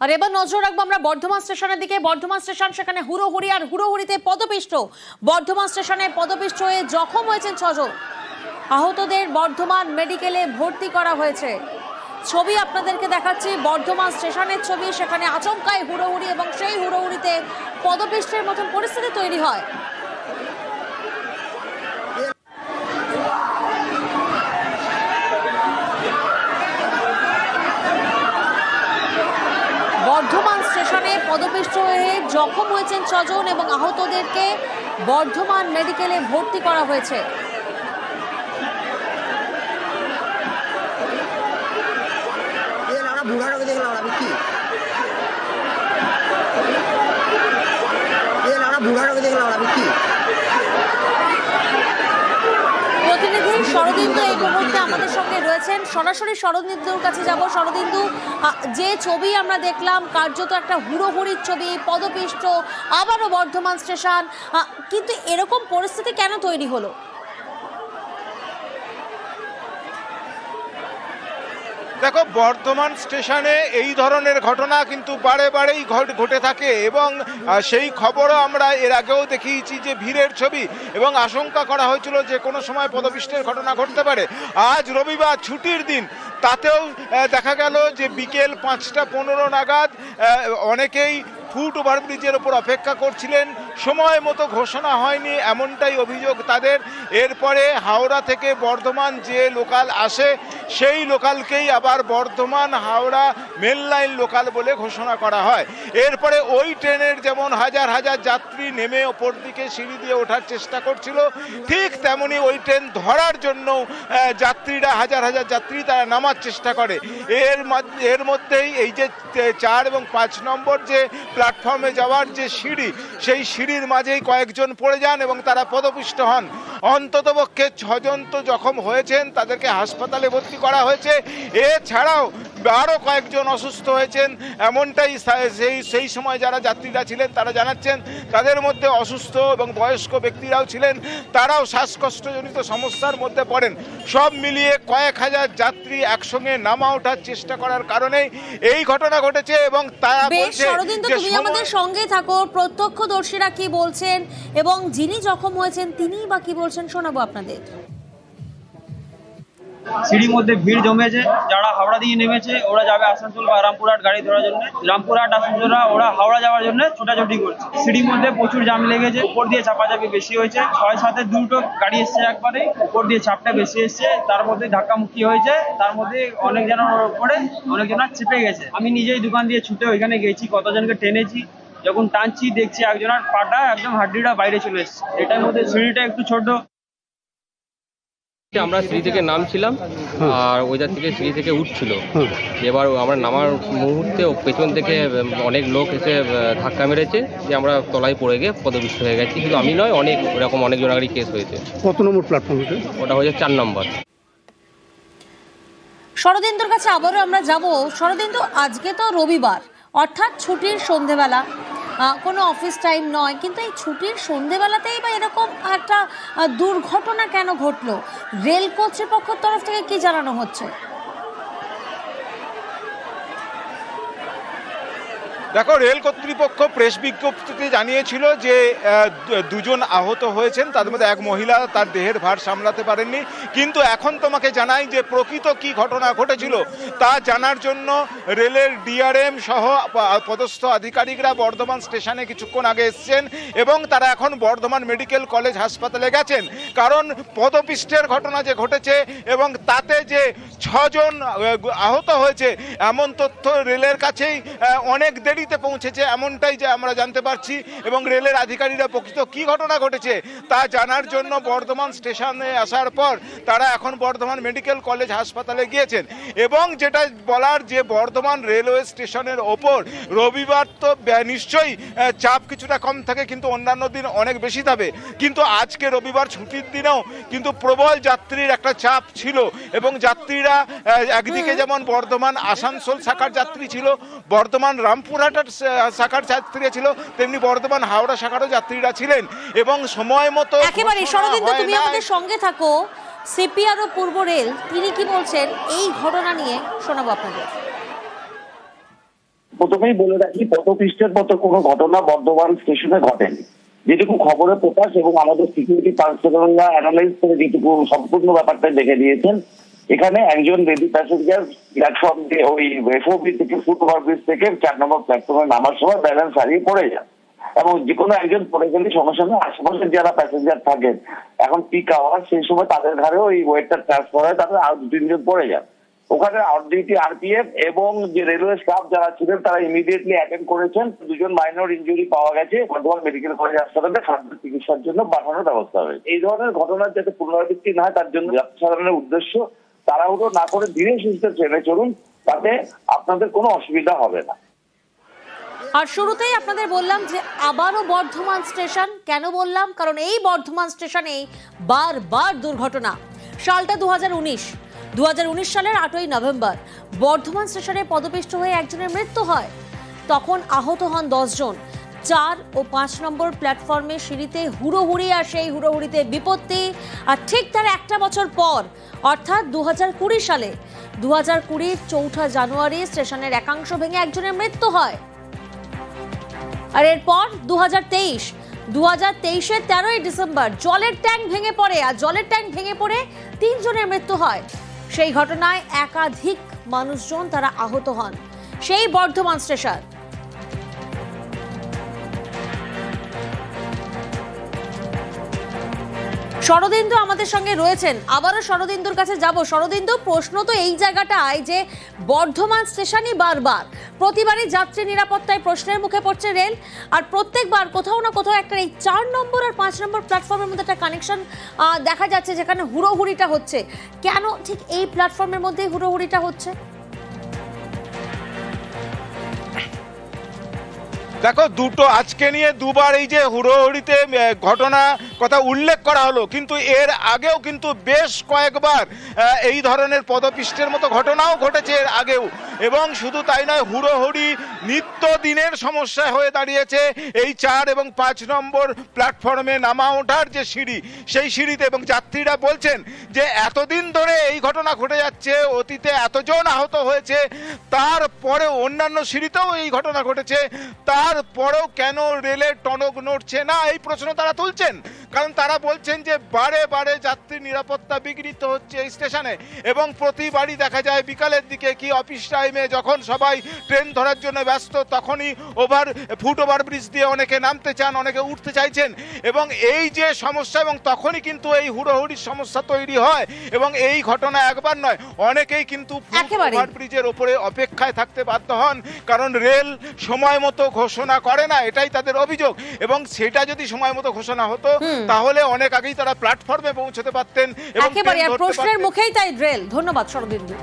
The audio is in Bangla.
আর এবার নজর রাখব আমরা বর্ধমান স্টেশনের দিকে। বর্ধমান স্টেশন সেখানে হুড়োহুড়ি আর হুড়োহুড়িতে পদপিষ্ট। বর্ধমান স্টেশনে পদপিষ্ট হয়ে জখম হয়েছেন ছজন। আহতদের বর্ধমান মেডিকেলে ভর্তি করা হয়েছে। ছবি আপনাদেরকে দেখাচ্ছি। বর্ধমান স্টেশনের ছবি, সেখানে আচমকায় হুড়োহুড়ি এবং সেই হুড়োহুড়িতে পদপিষ্টের মতন পরিস্থিতি তৈরি হয়। বর্ধমান স্টেশনে পদপিষ্ট হয়ে জখম হয়েছেন ছজন এবং আহতদেরকে বর্ধমান মেডিকেলে ভর্তি করা হয়েছে। প্রতিনিধি শরদিন্দু আমাদের সঙ্গে রয়েছেন সরাসরি শরদিন্দুর কাছে যাব। শরদিন্দু যে ছবি আমরা দেখলাম কার্যত একটা হুড়োহুড়ির ছবি, পদপিষ্ট, আবারও বর্ধমান স্টেশন কিন্তু এরকম পরিস্থিতি কেন তৈরি হলো? দেখো, বর্ধমান স্টেশনে এই ধরনের ঘটনা কিন্তু বারে বারেই ঘট- থাকে এবং সেই খবরও আমরা এর আগেও দেখিয়েছি যে ভিড়ের ছবি এবং আশঙ্কা করা হয়েছিল যে কোনো সময় পদপিষ্টের ঘটনা ঘটতে পারে। আজ রবিবার ছুটির দিন, তাতেও দেখা গেল যে বিকেল পাঁচটা পনেরো নাগাদ অনেকেই ফুট ওভারব্রিজের ওপর অপেক্ষা করছিলেন। সময় মতো ঘোষণা হয়নি, এমনটাই অভিযোগ তাদের। এরপরে হাওড়া থেকে বর্ধমান যে লোকাল আসে সেই লোকালকেই আবার Bardhaman, Howrah mail line local বলে ঘোষণা করা হয়। এরপরে ওই ট্রেনের যেমন হাজার হাজার যাত্রী নেমে ওপর দিকে সিঁড়ি দিয়ে ওঠার চেষ্টা করছিল, ঠিক তেমনি ওই ট্রেন ধরার জন্য যাত্রীরা, হাজার হাজার যাত্রী তারা নামার চেষ্টা করে। এর এর মধ্যেই এই যে চার এবং পাঁচ নম্বর যে প্ল্যাটফর্মে যাওয়ার যে সিঁড়ি, সেই সিঁড়ির মাঝেই কয়েকজন পড়ে যান এবং তারা পদপুষ্ট হন। অন্ততপক্ষে ছজন তো জখম হয়েছেন, তাদেরকে হাসপাতালে ভর্তি করা হয়েছে। এছাড়াও আরও কয়েকজন অসুস্থ হয়েছেন। এমনটাই সেই সেই সময় যারা যাত্রীরা ছিলেন তারা জানাচ্ছেন তাদের মধ্যে অসুস্থ এবং বয়স্ক ব্যক্তিরাও ছিলেন। তারাও শ্বাসকষ্টজনিত সমস্যার মধ্যে পড়েন। সব মিলিয়ে কয়েক হাজার যাত্রী একসঙ্গে নামা ওঠার চেষ্টা করার কারণেই এই ঘটনা ঘটেছে এবং তারা বলছে তুমি আমাদের সঙ্গে থাকো। প্রত্যক্ষদর্শীরা কি বলছেন এবং যিনি জখম হয়েছেন তিনিই বা কি বলছেন শোনাবো আপনাদের। সিঁড়ির মধ্যে ভিড় জমেছে, যারা হাওড়া দিয়ে নেমেছে, ওরা যাবে আসানসোল বা রামপুরহাট গাড়ি ধরার জন্য। রামপুরহাট আসানসোলরা ওরা হাওড়া যাওয়ার জন্য ছোটাছুটি করছে। সিঁড়ির মধ্যে প্রচুর জাম লেগেছে, উপর দিয়ে চাপাচাপি বেশি হয়েছে। ছয় সাতের দুটো গাড়ি এসছে একবারে, উপর দিয়ে চাপটা বেশি এসছে। তার মধ্যে ধাক্কামুক্কি হয়েছে, তার মধ্যে অনেক জনের উপরে, অনেক জনের চেপে গেছে। আমি নিজেই দোকান দিয়ে ছুটে ওইখানে গেছি, কতজনকে টেনেছি, যখন টানছি দেখছি একজনের পাটা একদম হাড্ডিটা বাইরে চলে এসছে। এটার মধ্যে সিঁড়িটা একটু ছোট। আমরা সিঁড়ি থেকে নামছিলাম আর ওইদার থেকে সিঁড়ি থেকে উঠছিল। এবার আমরা নামার মুহূর্তে ও পেছন থেকে অনেক লোক এসে ধাক্কা মেরেছে যে আমরা তলায় পড়ে গিয়ে পদবিষ্ট হয়ে গেছি। কিন্তু আমি নয় অনেক এরকম অনেক জনাগারই কেস হয়েছে। কত নম্বর প্ল্যাটফর্ম এটা? ওটা হয়েছে চার নম্বর। শরদিন্দুর কাছে আবারও আমরা যাব। শরদিন্দু আজকে তো রবিবার। অর্থাৎ ছুটির সন্ধেবেলা। কোনো অফিস টাইম নয়। কিন্তু এই ছুটির সন্ধেবেলাতেই বা এরকম একটা দুর্ঘটনা কেন ঘটলো? রেল কর্তৃপক্ষের তরফ থেকে কি জানানো হচ্ছে? দেখো, রেল কর্তৃপক্ষ প্রেস বিজ্ঞপ্তিতে জানিয়েছিল যে দুজন আহত হয়েছেন। তাদের মধ্যে এক মহিলা তার দেহের ভার সামলাতে পারেননি। কিন্তু এখন তোমাকে জানাই যে, প্রকৃত কি ঘটনা ঘটেছিল তা জানার জন্য রেলের ডিআরএম সহ পদস্থ আধিকারিকরা বর্ধমান স্টেশনে কিছুক্ষণ আগে এসছেন এবং তারা এখন বর্ধমান মেডিকেল কলেজ হাসপাতালে গেছেন। কারণ পদপিষ্টের ঘটনা যে ঘটেছে এবং তাতে যে ছজন আহত হয়েছে, এমন তথ্য রেলের কাছেই অনেক অনেক দেরিতে পৌঁছেছে এমনটাই যে আমরা জানতে পারছি এবং রেলের আধিকারীরা প্রকৃত কি ঘটনা ঘটেছে তা জানার জন্য বর্ধমান স্টেশনে আসার পর তারা এখন বর্ধমান মেডিকেল কলেজ হাসপাতালে গিয়েছেন। এবং যেটা বলার যে বর্ধমান রেলওয়ে স্টেশনের ওপর রবিবার তো নিশ্চয়ই চাপ কিছুটা কম থাকে কিন্তু অন্যান্য দিন অনেক বেশি থাকে কিন্তু আজকে রবিবার ছুটির দিনেও কিন্তু প্রবল যাত্রীর একটা চাপ ছিল এবং যাত্রীরা একদিকে যেমন বর্ধমান আসানসোল শাখার যাত্রী ছিল বর্ধমান রামপুরহাটের শা- শাখার যাত্রী ছিল তেমনি বর্ধমান হাওড়া শাখারও যাত্রীরা ছিলেন। এবং সময় মতো একেবারে হয় তুমি আমাদের সঙ্গে থাকো। সিপিআর ও পূর্ব রেল তিনি কি বলছেন এই ঘটনা নিয়ে শোনাবো আপনাদের। প্রথমেই বলে রাখি পথপৃষ্ঠের মতো কোনো ঘটনা বর্ধমান স্টেশনে ঘটেনি। যেটুকু খবরে প্রকাশ এবং আমাদের সিকিউরিটি পার্সোনালরা অ্যানালাইজ করে যেটুকু সম্পূর্ণ ব্যাপারটা দেখে দিয়েছেন এখানে একজন লেডি প্যাসেঞ্জার প্ল্যাটফর্ম দিয়ে ওই এফওবি থেকে ফুট ওভারব্রিজ থেকে চার নম্বর প্ল্যাটফর্মে নামার সময় ব্যালেন্স হারিয়ে পড়ে যান এবং যে কোনো একজন পড়ে গেলে সমস্যা নেই। আশেপাশের যারা প্যাসেঞ্জার থাকেন, এখন পিক আওয়ার সেই সময় তাদের ঘাড়েও এই ওয়েটটা ট্রান্সফার হয়, তাদের আর দু তিনজন পড়ে যান ওখানে ডিউটি আরপিএফ এবং যে রেলওয়ে স্টাফ যারা ছিলেন, তারা ইমিডিয়েটলি অ্যাটেন্ড করেছেন। দুজন মাইনর ইঞ্জুরি পাওয়া গেছে। বর্ধমান মেডিকেল কলেজ হাসপাতালে খাদ্য চিকিৎসার জন্য পাঠানোর ব্যবস্থা হয়েছে। এই ধরনের ঘটনার যাতে পুনরাবৃত্তি না হয়, তার জন্য সাধারণের উদ্দেশ্য তাড়াহুড়ো না করে ধীরে সুস্থে ট্রেনে চলুন তাতে আপনাদের কোনো অসুবিধা হবে না। আর শুরুতেই আপনাদের বললাম যে আবারও বর্ধমান স্টেশন, কেন বললাম? কারণ এই বর্ধমান স্টেশনেই বারবার দুর্ঘটনা। সালটা দু হাজার উনিশ সালের আটই নভেম্বর, বর্ধমান স্টেশনে পদপিষ্ট হয়ে একজনের মৃত্যু হয়। তখন আহত হন দশজন। চার ও পাঁচ নম্বর প্ল্যাটফর্মে সিঁড়িতে হুড়োহুড়ি আর সেই হুড়োহুড়িতে বিপত্তি। আর ঠিক তার একটা বছর পর, অর্থাৎ দু হাজার কুড়ি সালে দু হাজার কুড়ির চৌঠা জানুয়ারি স্টেশনের একাংশ ভেঙে একজনের মৃত্যু হয়। আর এরপর দু হাজার তেইশ দু হাজার তেইশের তেরোই ডিসেম্বর জলের ট্যাঙ্ক ভেঙে পড়ে, আর জলের ট্যাঙ্ক ভেঙে পড়ে তিনজনের মৃত্যু হয়। সেই ঘটনায় একাধিক মানুষজন তারা আহত হন। সেই বর্ধমান স্টেশন। শরদিন্দু আমাদের সঙ্গে রয়েছেন। আবারও শরদিন্দুর কাছে যাব। শরদিন্দু, প্রশ্ন তো এই জায়গাটায় যে বর্ধমান স্টেশনই বারবার। প্রতিবারই যাত্রী নিরাপত্তায় প্রশ্নের মুখে পড়ছে রেল। আর প্রত্যেকবার কোথাও না কোথাও একটা এই চার নম্বর আর পাঁচ নম্বর প্ল্যাটফর্মের মধ্যে একটা কানেকশন দেখা যাচ্ছে যেখানে হুড়োহুড়িটা হচ্ছে। কেন ঠিক এই প্ল্যাটফর্মের মধ্যেই হুড়োহুড়িটা হচ্ছে? দেখো, দুটো আজকে নিয়ে দুবার এই যে হুড়োহুড়িতে ঘটনা কথা উল্লেখ করা হলো, কিন্তু এর আগেও কিন্তু বেশ কয়েকবার এই ধরনের পদপিষ্টের মতো ঘটনাও ঘটেছে এর আগেও। এবং শুধু তাই নয়, হুড়োহুড়ি নিত্য দিনের সমস্যা হয়ে দাঁড়িয়েছে এই চার এবং পাঁচ নম্বর প্ল্যাটফর্মে নামা ওঠার যে সিঁড়ি, সেই সিঁড়িতে এবং যাত্রীরা বলছেন যে, এতদিন ধরে এই ঘটনা ঘটে যাচ্ছে, অতীতে এতজন আহত হয়েছে তারপরে অন্যান্য সিঁড়িতেও এই ঘটনা ঘটেছে তারপরেও কেন রেলের টনক নড়ছে না? এই প্রশ্ন তারা তুলছেন। কারণ তারা বলছেন যে বারে বারে যাত্রী নিরাপত্তা বিঘ্নিত হচ্ছে এই স্টেশনে এবং প্রতিবারই দেখা যায় বিকালের দিকে কি অফিস টাইমে যখন সবাই ট্রেন ধরার জন্য ব্যস্ত তখনই ওভার ফুট ওভার ব্রিজ দিয়ে অনেকে নামতে চান অনেকে উঠতে চাইছেন এবং এই যে সমস্যা এবং তখনই কিন্তু এই হুড়োহুড়ির সমস্যা তৈরি হয় এবং এই ঘটনা একবার নয় অনেকেই কিন্তু। ওভার ব্রিজের ওপরে অপেক্ষায় থাকতে বাধ্য হন কারণ রেল সময় মতো ঘোষণা করে না এটাই তাদের অভিযোগ এবং সেটা যদি সময় মতো ঘোষণা হতো তাহলে অনেক আগেই তারা প্ল্যাটফর্মে পৌঁছতে পারতেন একেবারে প্রশ্নের মুখেই তাই ড্রেল ধন্যবাদ শরদিন্দু।